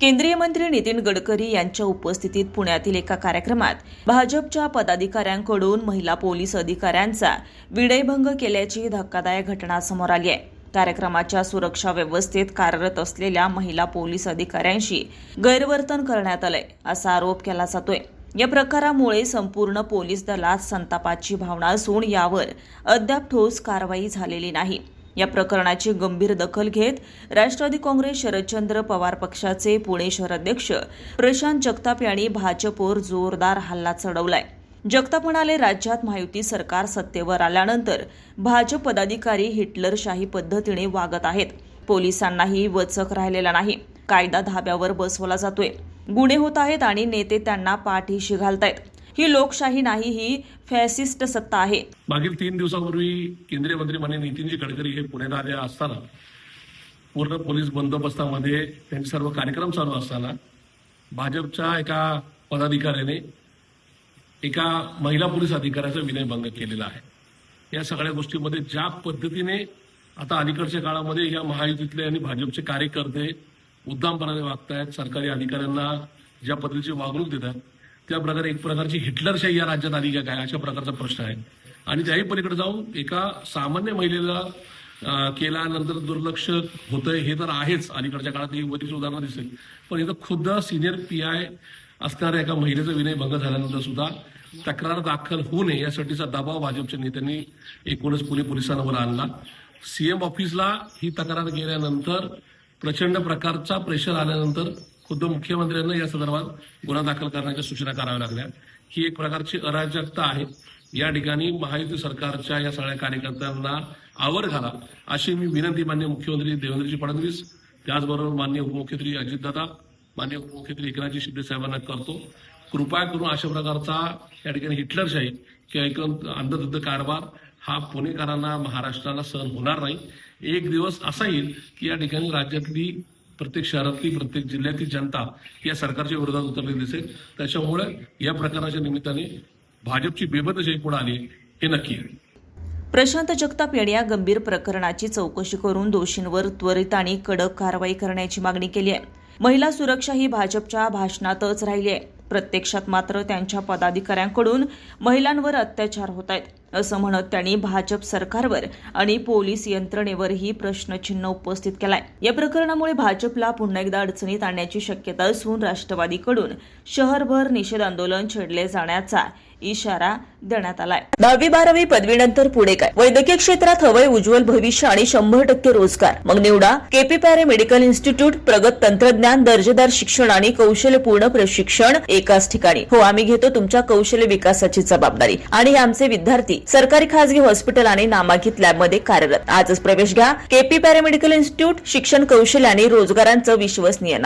केंद्रीय मंत्री नितीन गडकरी यांच्या उपस्थितीत पुण्यातील एका कार्यक्रमात भाजपच्या पदाधिकाऱ्यांकडून महिला पोलीस अधिकाऱ्यांचा विडयभंग केल्याची धक्कादायक घटना समोर आली आहे. कार्यक्रमाच्या सुरक्षा व्यवस्थेत कार्यरत असलेल्या महिला पोलीस अधिकाऱ्यांशी गैरवर्तन करण्यात आलंय असा आरोप केला जातोय. या प्रकारामुळे संपूर्ण पोलीस दलात संतापाची भावना असून यावर अद्याप ठोस कारवाई झालेली नाही. या प्रकरणाची गंभीर दखल घेत राष्ट्रवादी काँग्रेस शरदचंद्र पवार पक्षाचे पुणे शहराध्यक्ष प्रशांत जगताप यांनी भाजपवर जोरदार हल्ला चढवलाय. जगताप म्हणाले राज्यात महायुती सरकार सत्तेवर आल्यानंतर भाजप पदाधिकारी हिटलरशाही पद्धतीने वागत आहेत. पोलिसांनाही वचक राहिलेला नाही. कायदा धाब्यावर बसवला जातोय. गुन्हे होत आहेत आणि नेते त्यांना पाठीशी घालतायत. ही लोकशाही नाही ही फॅसिस्ट सत्ता आहे. मागील तीन दिवसापूर्वी केंद्रीय मंत्री माननीय नितीनजी गडकरी हे पुण्यात आले असताना पूर्ण पोलीस बंदोबस्तामध्ये त्यांचे सर्व कार्यक्रम चालू असताना भाजपच्या एका पदाधिकाऱ्याने एका महिला पोलीस अधिकाऱ्याचा विनयभंग केलेला आहे. या सगळ्या गोष्टीमध्ये ज्या पद्धतीने आता अलीकडच्या काळामध्ये या महायुतीतले आणि भाजपचे कार्यकर्ते उद्दामपणाने वागतायत सरकारी अधिकाऱ्यांना ज्या पद्धतीची वागणूक देतात त्या प्रकारे एक प्रकारची हिटलरशाही या राज्यात आली का काय अशा प्रकारचा प्रश्न आहे. आणि त्याही पलीकडे जाऊन एका सामान्य महिलेला केल्यानंतर दुर्लक्ष होतंय हे तर आहेच. अलीकडच्या काळात ही बरीच उदाहरणं दिसेल. पण इथं खुद्द सिनियर पी आय असणाऱ्या एका महिलेचा विनयभंग झाल्यानंतर सुद्धा तक्रार दाखल होऊ नये यासाठीचा दबाव भाजपच्या नेत्यांनी एकूणच पुणे पोलिसांवर आणला. सीएम ऑफिसला ही तक्रार गेल्यानंतर प्रचंड प्रकारचा प्रेशर आल्यानंतर खुद्द मुख्यमंत्र्यांना या संदर्भात गुन्हा दाखल करण्याच्या सूचना कराव्या लागल्या. ही एक प्रकारची अराजकता आहे. या ठिकाणी महायुती सरकारच्या या सगळ्या कार्यकर्त्यांना आवर घाला अशी मी विनंती मान्य मुख्यमंत्री देवेंद्रजी फडणवीस त्याचबरोबर मान्य उपमुख्यमंत्री अजितदादा मान्य उपमुख्यमंत्री एकनाथजी शिंदे साहेबांना करतो. कृपया करून अशा प्रकारचा या ठिकाणी हिटलरशाही किंवा एक अंधधुद्ध कारभार हा पुणेकरांना महाराष्ट्राला सहन होणार नाही. एक दिवस असा येईल की या ठिकाणी राज्यातली प्रत्येक शहरातली प्रत्येक जिल्ह्यातली जनता या सरकारच्या विरोधात उतरलेली दिसेल. त्याच्यामुळे या प्रकाराच्या निमित्ताने भाजपची बेबदशाही पुढे आली हे नक्की आहे. प्रशांत जगताप यांनी या गंभीर प्रकरणाची चौकशी करून दोषींवर त्वरित आणि कडक कारवाई करण्याची मागणी केली आहे. महिला सुरक्षा ही भाजपच्या भाषणातच राहिली आहे. प्रत्यक्षात मात्र त्यांच्या पदाधिकाऱ्यांकडून महिलांवर अत्याचार होत आहेत. असं म्हणत त्यांनी भाजप सरकारवर आणि पोलीस यंत्रणेवरही प्रश्नचिन्ह उपस्थित केलाय. या प्रकरणामुळे भाजपला पुन्हा एकदा अडचणीत आणण्याची शक्यता असून राष्ट्रवादीकडून शहरभर निषेध आंदोलन छेडले जाण्याचा इशारा देण्यात आलाय. दहावी बारावी पदवीनंतर पुढे काय? वैद्यकीय क्षेत्रात हवंय उज्ज्वल भविष्य आणि शंभर टक्के रोजगार. मग निवडा. केपी पॅरे मेडिकल इन्स्टिट्यूट प्रगत तंत्रज्ञान दर्जेदार शिक्षण आणि कौशल्यपूर्ण प्रशिक्षण एकाच ठिकाणी. हो आम्ही घेतो तुमच्या कौशल्य विकासाची जबाबदारी. आणि आमचे विद्यार्थी सरकारी खासगी हॉस्पिटल आणि नामांकित लॅबमध्ये कार्यरत. आजच प्रवेश घ्या. केपी पॅरामेडिकल इन्स्टिट्यूट शिक्षण कौशल्य आणि रोजगारांचं विश्वसनीय नाव.